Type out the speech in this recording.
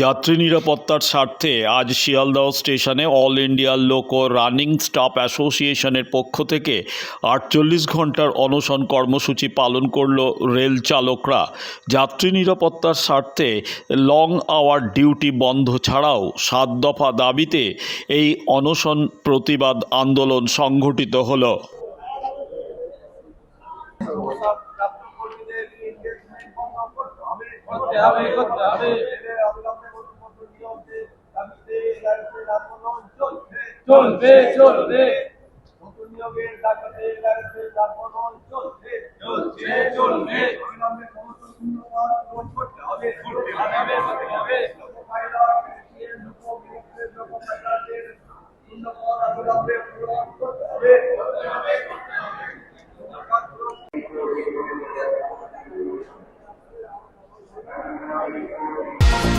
যাত্রী নিরাপত্তার স্বার্থে আজ শিয়ালদহ স্টেশনে All India loco running staff অ্যাসোসিয়েশনের পক্ষ থেকে আটচল্লিশ ঘণ্টার অনশন কর্মসূচি পালন করল রেল চালকরা। যাত্রী নিরাপত্তার স্বার্থে লং আওয়ার ডিউটি বন্ধ ছাড়াও সাত দফা দাবিতে এই অনশন প্রতিবাদ আন্দোলন সংঘটিত হলো। করতে করতে হবে। চলবে চলবে নতুন নিয়োগের দাবিতে এগারোতে আন্দোলন চলবে চলছে চলবে অবিলম্বে সমস্ত শূন্যবাদ পূরণ করতে